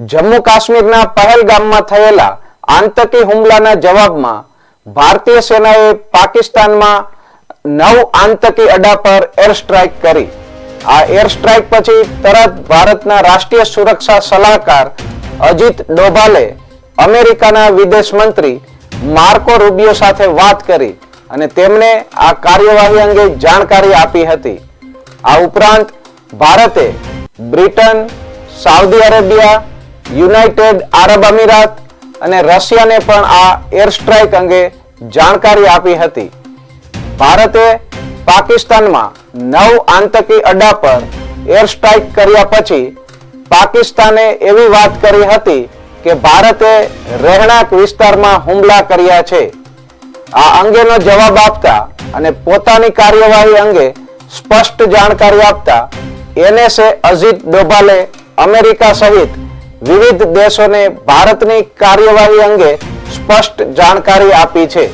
જમ્મુ કાશ્મીરના પહેલગામમાં થયેલા આતંકી હુમલાના જવાબમાં ભારતીય સેનાએ પાકિસ્તાનમાં નવ આતંકી અડા પર એર સ્ટ્રાઇક કરી. આ એર સ્ટ્રાઇક પછી તરત ભારતના રાષ્ટ્રીય સુરક્ષા સલાહકાર અજીત ડોભાલે અમેરિકાના વિદેશ મંત્રી માર્કો રૂબિયો સાથે વાત કરી અને તેમણે આ કાર્યવાહી અંગે જાણકારી આપી હતી. આ ઉપરાંત ભારતે Britain, Saudi Arabia United Arab Emirates અને રશિયાને પણ આ એર સ્ટ્રાઇક અંગે જાણકારી આપી હતી. ભારતે પાકિસ્તાનમાં નવ આતંકી અડ્ડા પર એર સ્ટ્રાઇક કર્યા પછી પાકિસ્તાને એવી વાત કરી હતી કે ભારતે રહેણાંક વિસ્તારમાં હુમલા કર્યા છે. આ અંગેનો જવાબ આપતા અને પોતાની કાર્યવાહી અંગે સ્પષ્ટ જાણકારી આપતા એનએસએ અજીત ડોભાલે અમેરિકા સહિત વિવિધ દેશોને ભારતની કાર્યવાહી અંગે સ્પષ્ટ જાણકારી આપી છે.